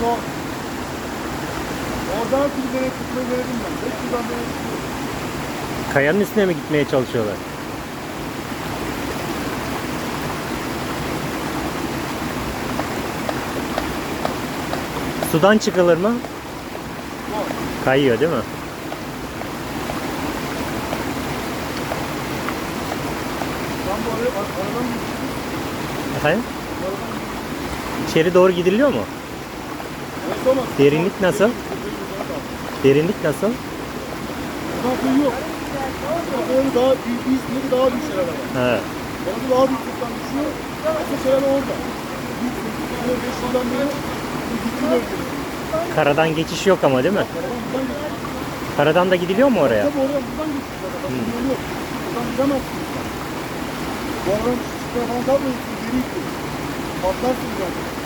Zor. Oradan bir deney tutmayı denedim ben. Yıldan beri tutuyorum. Kayanın üstüne mi gitmeye çalışıyorlar? Sudan çıkılır mı? Kayıyor değil mi? Ben bu araya ar- aradan mı? Efendim? Aradan mı? İçeri doğru gidiliyor mu? Derinlik nasıl? Derinlik nasıl? Buradan kıyı yok. Buradan daha büyük, bir izleri daha büyük şeyler var. He. Orada daha büyük toplam düşüyor. Şeyler orada. Büyük toplam 5 yıldan beri bu gittiği bölgede. Karadan geçiş yok ama değil mi? Karadan da gidiliyor mu oraya? Tabii oradan buradan geçiyor. Yolu yok. Buradan gidemezsiniz. sen. Bu aradan çıkmaya falan kalmıyorsunuz. Geri gidiyor. Patlarsınız zaten.